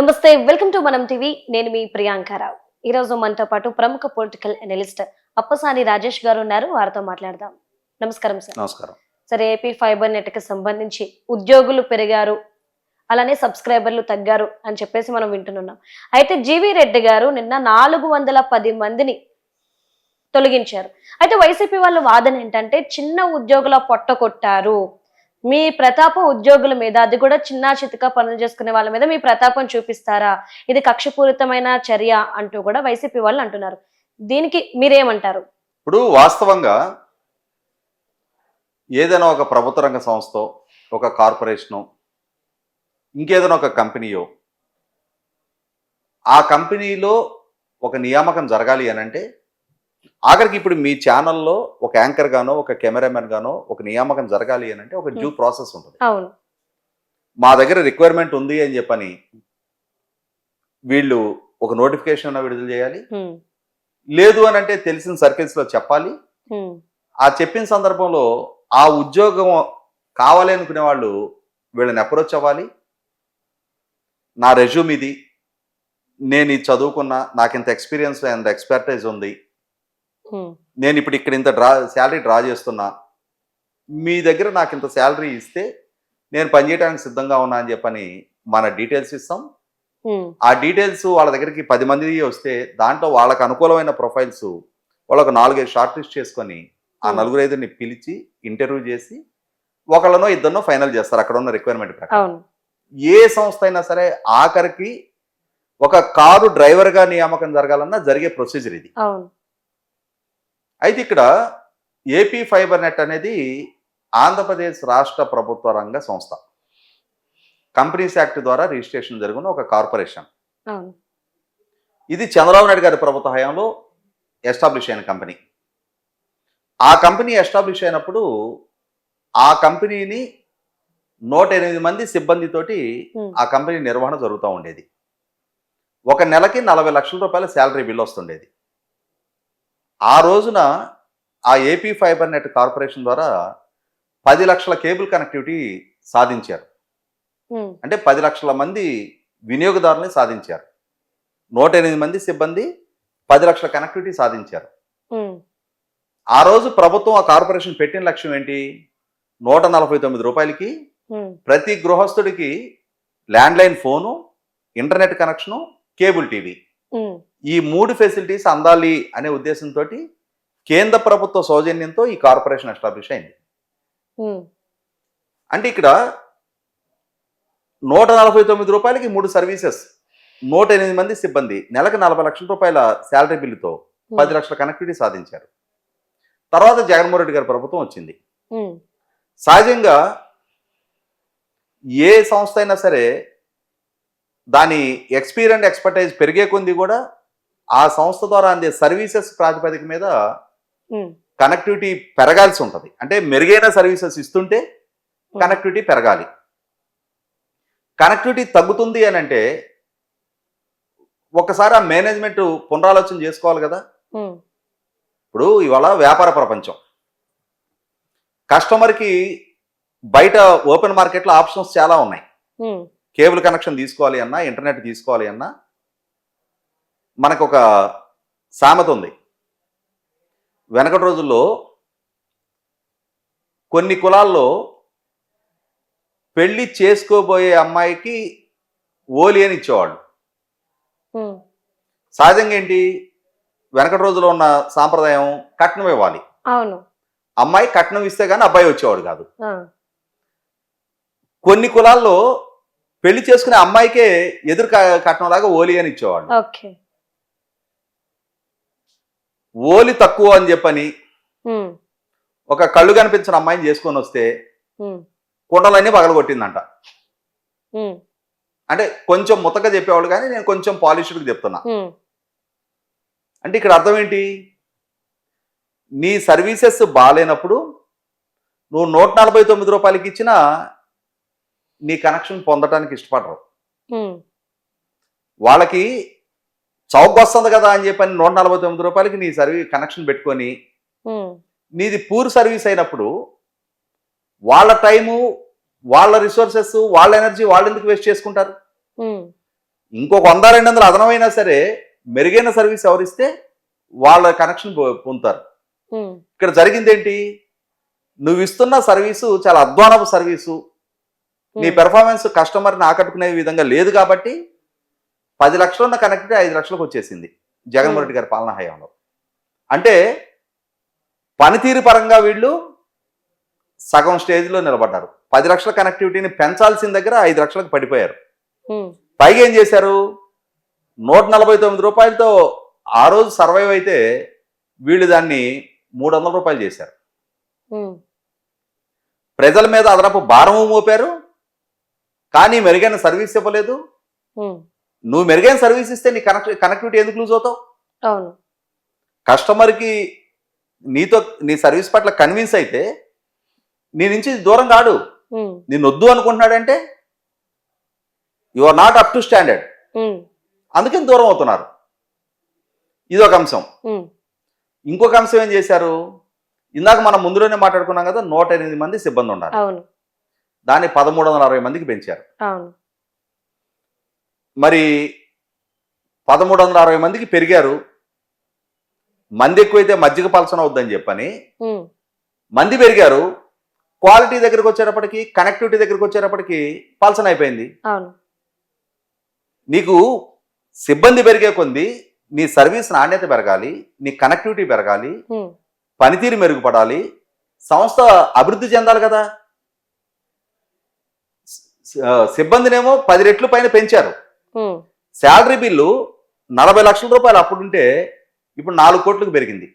నమస్తే welcome to మనం TV. నేను మీ ప్రియాంకారావు ఈ రోజు మనతో పాటు ప్రముఖ పొలిటికల్ అనలిస్ట్ అప్పసాని రాజేష్ గారు ఉన్నారు. వారితో మాట్లాడదాం. నమస్కారం సార్. నమస్కారం. సరే ఏపీ ఫైబర్ నెట్కి సంబంధించి ఉద్యోగులు పెరిగారు అలానే సబ్స్క్రైబర్లు తగ్గారు అని చెప్పేసి మనం వింటున్నాం. అయితే జీవి రెడ్డి గారు నిన్న నాలుగు వందల పది మందిని తొలగించారు. అయితే వైసీపీ వాళ్ళ వాదన ఏంటంటే చిన్న ఉద్యోగుల పొట్ట కొట్టారు. మీ ప్రతాపం ఉద్యోగుల మీద అది కూడా చిన్న చితక పనులు చేసుకునే వాళ్ళ మీద మీ ప్రతాపం చూపిస్తారా? ఇది కక్షపూరితమైన చర్య అంటూ కూడా వైసీపీ వాళ్ళు అంటున్నారు. దీనికి మీరేమంటారు? ఇప్పుడు వాస్తవంగా ఏదైనా ఒక ప్రభుత్వ రంగ సంస్థ ఒక కార్పొరేషను ఇంకేదైనా ఒక కంపెనీయో ఆ కంపెనీలో ఒక నియామకం జరగాలి అని అంటే ఆఖరికి ఇప్పుడు మీ ఛానల్లో ఒక యాంకర్ గానో ఒక కెమెరామెన్ గానో ఒక నియామకం జరగాలి అని అంటే ఒక డ్యూ ప్రాసెస్ ఉంటుంది. అవును. మా దగ్గర రిక్వైర్మెంట్ ఉంది అని చెప్పని వీళ్ళు ఒక నోటిఫికేషన్ విడుదల చేయాలి. హ్మ్, లేదు అని అంటే తెలిసిన సర్కిల్స్లో చెప్పాలి. హ్మ్, ఆ చెప్పిన సందర్భంలో ఆ ఉద్యోగం కావాలి అనుకునే వాళ్ళు వీళ్ళని అప్రోచ్ అవ్వాలి. నా రెజ్యూమ్ ఇది. నేను ఇది చదువుకున్నా నాకు ఇంత ఎక్స్పీరియన్స్ ఇంత ఎక్స్పర్టైజ్ ఉంది. నేను ఇప్పుడు ఇక్కడ ఇంత డ్రా శాలరీ డ్రా చేస్తున్నా. మీ దగ్గర నాకు ఇంత శాలరీ ఇస్తే నేను పనిచేయడానికి సిద్ధంగా ఉన్నా అని చెప్పని మన డీటెయిల్స్ ఇస్తాం. ఆ డీటెయిల్స్ వాళ్ళ దగ్గరికి పది మంది వస్తే దాంట్లో వాళ్ళకి అనుకూలమైన ప్రొఫైల్స్ వాళ్ళకు నాలుగైదు షార్ట్ లిస్ట్ చేసుకొని ఆ. నలుగురు ఐదుని పిలిచి ఇంటర్వ్యూ చేసి ఒకళ్ళనో ఇద్దరినో ఫైనల్ చేస్తారు అక్కడ ఉన్న రిక్వైర్మెంట్ ప్రకారం. ఏ సంస్థ అయినా సరే ఆఖరికి ఒక కారు డ్రైవర్గా నియామకం జరగాలన్నా జరిగే ప్రొసీజర్ ఇది. అయితే ఇక్కడ ఏపీ ఫైబర్ నెట్ అనేది ఆంధ్రప్రదేశ్ రాష్ట్ర ప్రభుత్వ రంగ సంస్థ. కంపెనీస్ యాక్ట్ ద్వారా రిజిస్ట్రేషన్ జరుగుతున్న ఒక కార్పొరేషన్. ఇది చంద్రబాబు నాయుడు గారి ప్రభుత్వ హయాంలో ఎస్టాబ్లిష్ అయిన కంపెనీ. ఆ కంపెనీ ఎస్టాబ్లిష్ అయినప్పుడు ఆ కంపెనీని నూట ఎనిమిది మంది సిబ్బందితోటి ఆ కంపెనీ నిర్వహణ జరుగుతూ ఉండేది. ఒక నెలకి నలభై లక్షల రూపాయల శాలరీ బిల్ వస్తుండేది. ఆ రోజున ఆ ఏపీ ఫైబర్ నెట్ కార్పొరేషన్ ద్వారా పది లక్షల కేబుల్ కనెక్టివిటీ సాధించారు. అంటే పది లక్షల మంది వినియోగదారుల్ని సాధించారు. నూట ఎనిమిది మంది సిబ్బంది పది లక్షల కనెక్టివిటీ సాధించారు. ఆ రోజు ప్రభుత్వం ఆ కార్పొరేషన్ పెట్టిన లక్ష్యం ఏంటి? నూట నలభై తొమ్మిది రూపాయలకి ప్రతి గృహస్థుడికి landline phone internet connection cable TV. ఈ మూడు ఫెసిలిటీస్ అందాలి అనే ఉద్దేశంతో కేంద్ర ప్రభుత్వ సౌజన్యంతో ఈ కార్పొరేషన్ ఎస్టాబ్లిష్ అయింది. అంటే ఇక్కడ నూట నలభై తొమ్మిది రూపాయలకి మూడు సర్వీసెస్ నూట ఎనిమిది మంది సిబ్బంది నెలకు నలభై లక్షల రూపాయల శాలరీ బిల్లుతో పది లక్షల కనెక్టివిటీ సాధించారు. తర్వాత జగన్మోహన్ రెడ్డి గారి ప్రభుత్వం వచ్చింది. సహజంగా ఏ సంస్థ అయినా సరే దాని ఎక్స్పీరియన్స్ ఎక్స్పర్టైజ్ పెరిగే కొంది కూడా ఆ సంస్థ ద్వారా అందే సర్వీసెస్ ప్రాతిపదిక మీద కనెక్టివిటీ పెరగాల్సి ఉంటుంది. అంటే మెరుగైన సర్వీసెస్ ఇస్తుంటే కనెక్టివిటీ పెరగాలి. కనెక్టివిటీ తగ్గుతుంది అని అంటే ఒకసారి ఆ మేనేజ్మెంట్ పునరాలోచన చేసుకోవాలి కదా. ఇప్పుడు ఇవాళ వ్యాపార ప్రపంచం. కస్టమర్కి బయట ఓపెన్ మార్కెట్లో ఆప్షన్స్ చాలా ఉన్నాయి. కేబుల్ కనెక్షన్ తీసుకోవాలి అన్నా ఇంటర్నెట్ తీసుకోవాలి అన్నా మనకు ఒక సామెత ఉంది. వెనకటి రోజుల్లో కొన్ని కులాల్లో పెళ్ళి చేసుకోబోయే అమ్మాయికి ఓలి అని ఇచ్చేవాళ్ళు. సహజంగా ఏంటి? వెనకటి రోజుల్లో ఉన్న సాంప్రదాయం కట్నం ఇవ్వాలి. అవును. అమ్మాయి కట్నం ఇస్తే గానీ అబ్బాయి వచ్చేవాడు కాదు. కొన్ని కులాల్లో పెళ్ళి చేసుకునే అమ్మాయికే ఎదురు క- కట్నం లాగా ఓలి అని ఇచ్చేవాళ్ళు. ఓకే. ఓలి తక్కువ అని చెప్పని ఒక కళ్ళు కనిపించిన అమ్మాయిని చేసుకొని వస్తే కుండలన్నీ పగలగొట్టిందంట. అంటే కొంచెం ముతక చెప్పేవాళ్ళు కానీ నేను కొంచెం పాలిష్డ్కి చెప్తున్నా. అంటే ఇక్కడ అర్థం ఏంటి? నీ సర్వీసెస్ బాగాలేనప్పుడు నువ్వు నూట నలభై తొమ్మిది రూపాయలకి ఇచ్చినా నీ కనెక్షన్ పొందడానికి ఇష్టపడరు. వాళ్ళకి చౌక్ వస్తుంది కదా అని చెప్పని నూట నలభై తొమ్మిది రూపాయలకి నీ సర్వీ కనెక్షన్ పెట్టుకొని నీది పూర్ సర్వీస్ అయినప్పుడు వాళ్ళ టైము వాళ్ళ రిసోర్సెస్ వాళ్ళ ఎనర్జీ వాళ్ళు ఎందుకు వేస్ట్ చేసుకుంటారు? ఇంకొక వంద రెండు వందలు అదనమైనా సరే మెరుగైన సర్వీస్ ఎవరిస్తే వాళ్ళ కనెక్షన్ పొందుతారు. ఇక్కడ జరిగింది ఏంటి నువ్వు ఇస్తున్న సర్వీసు చాలా అధ్వానపు సర్వీసు. నీ పెర్ఫార్మెన్స్ కస్టమర్ని ఆకట్టుకునే విధంగా లేదు కాబట్టి పది లక్షలు ఉన్న కనెక్టివిటీ ఐదు లక్షలకు వచ్చేసింది జగన్మోహన్ రెడ్డి గారి పాలనా హయాంలో. అంటే పనితీరు పరంగా వీళ్ళు సగం స్టేజ్లో నిలబడ్డారు. పది లక్షల కనెక్టివిటీని పెంచాల్సిన దగ్గర ఐదు లక్షలకు పడిపోయారు. ఉమ్, పైగా ఏం చేశారు? నూట నలభై తొమ్మిది రూపాయలతో ఆ రోజు సర్వైవ్ అయితే వీళ్ళు దాన్ని మూడు వందల రూపాయలు చేశారు. ఉమ్, ప్రజల మీద అదనపు భారము మోపారు. కానీ మెరుగైన సర్వీస్ ఇవ్వలేదు. నువ్వు మెరుగైన సర్వీస్ ఇస్తే నీ కనెక్ట్ కనెక్టివిటీ ఎందుకు లూజ్ అవుతావు? అవును. కస్టమర్కి నీతో నీ సర్వీస్ పట్ల కన్విన్స్ అయితే నీ నుంచి దూరం కాడు. నిన్ను వద్దు అనుకుంటున్నాడంటే you are not up to standard అందుకని దూరం అవుతున్నారు. ఇది ఒక అంశం ఇంకొక అంశం ఏం చేశారు? ఇందాక మనం ముందులోనే మాట్లాడుకున్నాం కదా నూట ఎనిమిది మంది సిబ్బంది ఉన్నారు. దాన్ని పదమూడు వందల అరవై మందికి పెంచారు. మరి పదమూడు వందల అరవై మందికి పెరిగారు. మంది ఎక్కువైతే మజ్జిగ పలసన అవుద్దని చెప్పని. మంది పెరిగారు. క్వాలిటీ దగ్గరికి వచ్చేటప్పటికి కనెక్టివిటీ దగ్గరికి వచ్చేటప్పటికి పలసన అయిపోయింది. నీకు సిబ్బంది పెరిగే కొంది నీ సర్వీస్ నాణ్యత పెరగాలి నీ కనెక్టివిటీ పెరగాలి పనితీరు మెరుగుపడాలి సంస్థ అభివృద్ధి చెందాలి కదా. సిబ్బందినేమో పది రెట్లు పైన పెంచారు. శాలరీ బిల్లు నలభై లక్షల రూపాయలు అప్పుడుంటే ఇప్పుడు నాలుగు కోట్లకు పెరిగింది.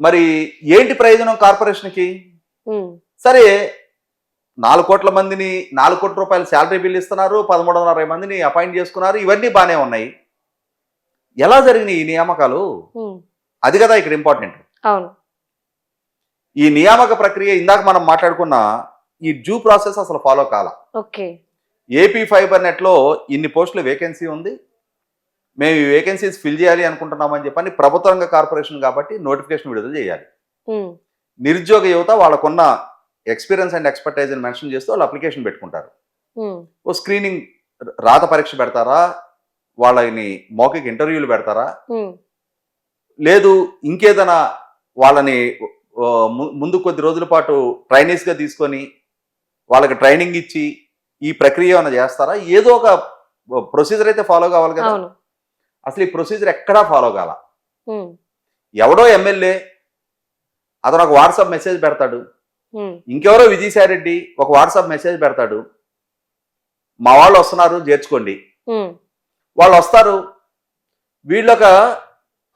మరి ఏంటి ప్రయోజనం కార్పొరేషన్కి? సరే నాలుగు కోట్ల మందిని నాలుగు కోట్ల రూపాయల శాలరీ బిల్ ఇస్తున్నారు పదమూడు వందల అరవై మందిని అపాయింట్ చేసుకున్నారు ఇవన్నీ బాగానే ఉన్నాయి. ఎలా జరిగినాయి ఈ నియామకాలు? అది కదా ఇక్కడ ఇంపార్టెంట్ అవును. ఈ నియామక ప్రక్రియ ఇందాక మనం మాట్లాడుకున్న ఈ డ్యూ ప్రాసెస్ అసలు ఫాలో కాల. ఓకే. ఏపీ ఫైబర్ నెట్లో ఇన్ని పోస్టులు వేకెన్సీ ఉంది. మేము ఈ వేకెన్సీస్ ఫిల్ చేయాలి అనుకుంటున్నామని చెప్పని ప్రభుత్వ రంగ కార్పొరేషన్ కాబట్టి నోటిఫికేషన్ విడుదల చేయాలి. ఉమ్, నిరుద్యోగ యువత వాళ్ళకున్న ఎక్స్పీరియన్స్ అండ్ ఎక్స్పర్టైజ్ అని మెన్షన్ చేస్తూ వాళ్ళు అప్లికేషన్ పెట్టుకుంటారు. ఉమ్, ఓ స్క్రీనింగ్ రాత పరీక్ష పెడతారా? వాళ్ళని మౌఖిక ఇంటర్వ్యూలు పెడతారా? ఉమ్, లేదు ఇంకేదైనా వాళ్ళని ముందు కొద్ది రోజుల పాటు ట్రైనీస్గా తీసుకొని వాళ్ళకి ట్రైనింగ్ ఇచ్చి ఈ ప్రక్రియ ఏమైనా చేస్తారా? ఏదో ఒక ప్రొసీజర్ అయితే ఫాలో కావాలి కదా? అసలు ఈ ప్రొసీజర్ ఎక్కడా ఫాలో కాల? ఎవడో ఎమ్మెల్యే అతను ఒక వాట్సాప్ మెసేజ్ పెడతాడు. ఇంకెవరో విజయసాయి రెడ్డి ఒక వాట్సాప్ మెసేజ్ పెడతాడు. మా వాళ్ళు వస్తున్నారు చేర్చుకోండి. వాళ్ళు వస్తారు. వీళ్ళొక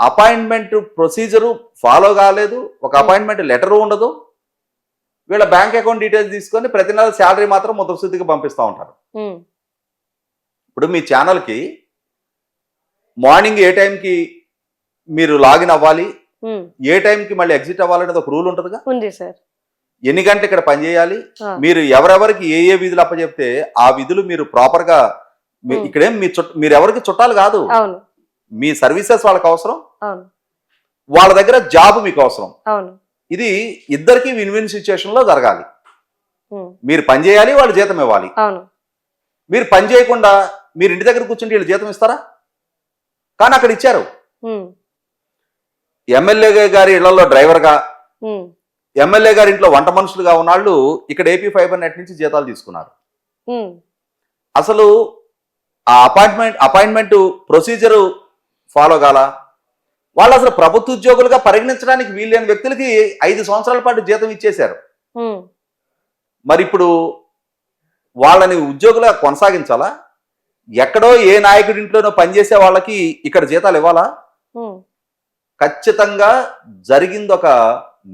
అపాయింట్మెంట్ ప్రొసీజరు ఫాలో కాలేదు. ఒక అపాయింట్మెంట్ లెటరు ఉండదు. వీళ్ళ బ్యాంక్ అకౌంట్ డీటెయిల్స్ తీసుకొని ప్రతి నెల శాలరీ మాత్రం ముద్రశుద్ధికి పంపిస్తూ ఉంటారు. ఇప్పుడు మీ ఛానల్కి మార్నింగ్ ఏ టైంకి మీరు లాగిన్ అవ్వాలి? ఏ టైంకి మళ్ళీ ఎగ్జిట్ అవ్వాలనేది ఒక రూల్ ఉంటుందిగా? ఉంది సార్. ఎన్ని గంటలు ఇక్కడ పనిచేయాలి మీరు ఎవరెవరికి ఏ ఏ విధులు అప్పచెప్తే ఆ విధులు మీరు ప్రాపర్గా. ఇక్కడేం మీ చుట్ట మీరు ఎవరికి చుట్టాలు కాదు. మీ సర్వీసెస్ వాళ్ళకి అవసరం. వాళ్ళ దగ్గర జాబ్ మీకు అవసరం. ఇది ఇద్దరికి విన్ విన్ సిచ్యుయేషన్లో జరగాలి. మీరు పని చేయాలి వాళ్ళు జీతం ఇవ్వాలి. మీరు పని చేయకుండా మీరు ఇంటి దగ్గర కూర్చుంటే వీళ్ళు జీతం ఇస్తారా? కానీ అక్కడ ఇచ్చారు. ఎమ్మెల్యే గారి ఇళ్ళలో డ్రైవర్గా ఎమ్మెల్యే గారి ఇంట్లో వంట మనుషులుగా ఉన్నాళ్ళు ఇక్కడ ఏపీ ఫైబర్ నెట్ నుంచి జీతాలు తీసుకున్నారు. అసలు ఆ అపాయింట్మెంట్ అపాయింట్మెంట్ ప్రొసీజరు ఫాలో కాల? వాళ్ళు అసలు ప్రభుత్వ ఉద్యోగులుగా పరిగణించడానికి వీల్లేని వ్యక్తులకి ఐదు సంవత్సరాల పాటు జీతం ఇచ్చేశారు. మరి ఇప్పుడు వాళ్ళని ఉద్యోగులుగా కొనసాగించాలా? ఎక్కడో ఏ నాయకుడి ఇంట్లోనో పనిచేసే వాళ్ళకి ఇక్కడ జీతాలు ఇవ్వాలా? ఖచ్చితంగా జరిగింది ఒక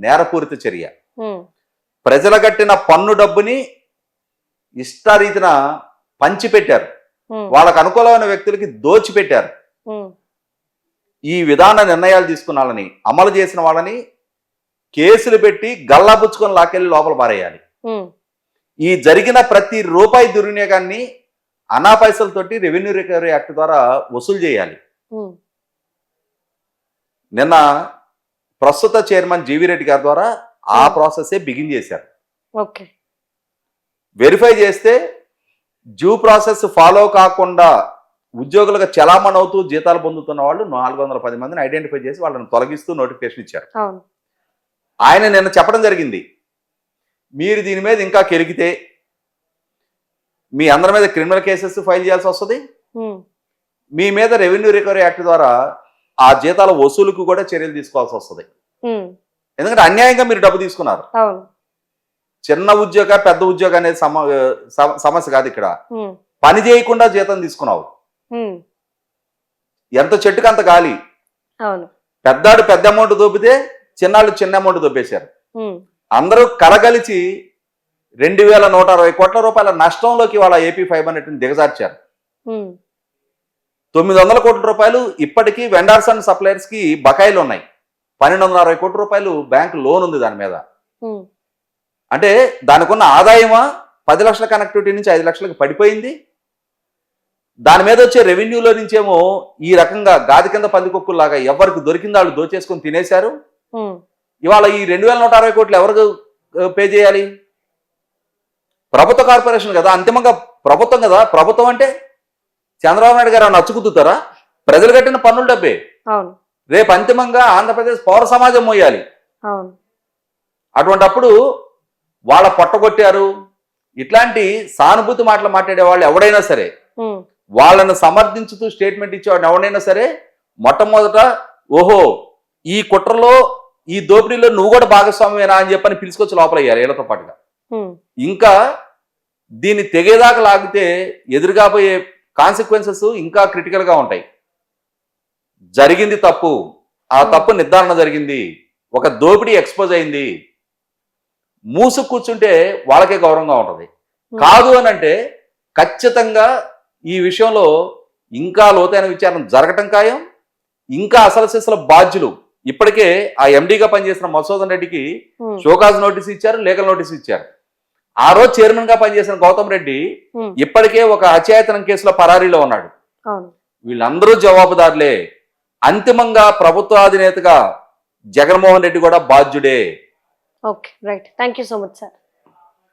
నేరపూరిత చర్య. ప్రజల కట్టిన పన్ను డబ్బుని ఇష్టారీతిన పంచిపెట్టారు. వాళ్ళకు అనుకూలమైన వ్యక్తులకి దోచిపెట్టారు. ఈ విధాన నిర్ణయాలు తీసుకున్న వాళ్ళని అమలు చేసిన వాళ్ళని కేసులు పెట్టి గల్లాపుచ్చుకొని లాకెళ్ళి లోపల పారేయాలి. ఈ జరిగిన ప్రతి రూపాయి దుర్వినియోగాన్ని అనా పైసలతోటి రెవెన్యూ రికవరీ యాక్ట్ ద్వారా వసూలు చేయాలి. నిన్న ప్రస్తుత చైర్మన్ జీవి రెడ్డి గారి ద్వారా ఆ ప్రాసెసే బిగిన్ చేశారు. ఓకే. వెరిఫై చేస్తే డ్యూ ప్రాసెస్ ఫాలో కాకుండా ఉద్యోగులుగా చలామణి అవుతూ జీతాలు పొందుతున్న వాళ్ళు నాలుగు వందల పది మందిని ఐడెంటిఫై చేసి వాళ్ళని తొలగిస్తూ నోటిఫికేషన్ ఇచ్చారు. ఆయన నిన్న చెప్పడం జరిగింది. మీరు దీని మీద ఇంకా కెరిగితే మీ అందరి మీద క్రిమినల్ కేసెస్ ఫైల్ చేయాల్సి వస్తుంది. మీ మీద రెవెన్యూ రికవరీ యాక్ట్ ద్వారా ఆ జీతాల వసూలుకు కూడా చర్యలు తీసుకోవాల్సి వస్తుంది. ఎందుకంటే అన్యాయంగా మీరు డబ్బు తీసుకున్నారు. చిన్న ఉద్యోగ పెద్ద ఉద్యోగ అనేది సమ సమ- సమస్య కాదు ఇక్కడ. పని చేయకుండా జీతం తీసుకున్నావు. ఎంత చెట్టుకు అంత గాలి? పెద్దాడు పెద్ద అమౌంట్ దొబ్బితే చిన్నాళ్ళు చిన్న అమౌంట్ దొబ్బేశారు. ఉమ్, అందరూ కలగలిచి రెండు వేల నూట అరవై కోట్ల రూపాయల నష్టంలోకి వాళ్ళ ఏపీ ఫైబర్ నెట్ని దిగజార్చారు. తొమ్మిది వందల కోట్ల రూపాయలు ఇప్పటికీ వెండర్స్ అండ్ సప్లయర్స్కి బకాయిలు ఉన్నాయి. పన్నెండు వందల అరవై కోట్ల రూపాయలు బ్యాంక్ లోన్ ఉంది దాని మీద. అంటే దానికి ఉన్న ఆదాయమా? పది లక్షల కనెక్టివిటీ నుంచి ఐదు లక్షలకు పడిపోయింది. దాని మీద వచ్చే రెవెన్యూలో నుంచేమో ఈ రకంగా గాది కింద పందికొక్కులాగా ఎవరికి దొరికింది వాళ్ళు దోచేసుకొని తినేశారు. ఇవాళ ఈ రెండు వేల నూట అరవై కోట్లు ఎవరికి పే చేయాలి? ప్రభుత్వ కార్పొరేషన్ కదా అంతిమంగా ప్రభుత్వం కదా. ప్రభుత్వం అంటే చంద్రబాబు నాయుడు గారు అచ్చుకుతుతారా ప్రజలు కట్టిన పన్నుల డబ్బే. రేపు అంతిమంగా ఆంధ్రప్రదేశ్ పౌర సమాజం మోయాలి. అటువంటప్పుడు వాళ్ళ పొట్టగొట్టారు ఇట్లాంటి సానుభూతి మాటలు మాట్లాడే వాళ్ళు ఎవడైనా సరే వాళ్ళను సమర్థించుతూ స్టేట్మెంట్ ఇచ్చేవాడు ఎవడైనా సరే మొట్టమొదట ఓహో ఈ కుట్రలో ఈ దోపిడీలో నువ్వు కూడా భాగస్వామ్యమేనా అని చెప్పని పిలుచుకొచ్చి లోపలయ్యారు వీళ్ళతో పాటుగా. ఇంకా దీన్ని తెగేదాకా లాగితే ఎదురుగాబోయే కాన్సిక్వెన్సెస్ ఇంకా critical గా ఉంటాయి. జరిగింది తప్పు. ఆ తప్పు నిర్ధారణ జరిగింది. ఒక దోపిడీ ఎక్స్పోజ్ అయింది. మూసు కూర్చుంటే వాళ్ళకే గౌరవంగా ఉంటుంది. కాదు అని అంటే ఖచ్చితంగా ఈ విషయంలో ఇంకా లోతైన విచారణ జరగటం ఖాయం ఇంకా అసలు సిసల బాధ్యులు. ఇప్పటికే ఆ ఎండీగా పనిచేసిన మసూదన్ రెడ్డికి షోకాజ్ నోటీస్ ఇచ్చారు లీగల్ నోటీస్ ఇచ్చారు. ఆ రోజు చైర్మన్గా పనిచేసిన గౌతమ్ రెడ్డి ఇప్పటికే ఒక అచేతనం కేసులో పరారీలో ఉన్నాడు. వీళ్ళందరూ జవాబుదారులే. అంతిమంగా ప్రభుత్వ అధినేతగా జగన్మోహన్ రెడ్డి కూడా బాధ్యుడే. Okay right. Thank you so much sir.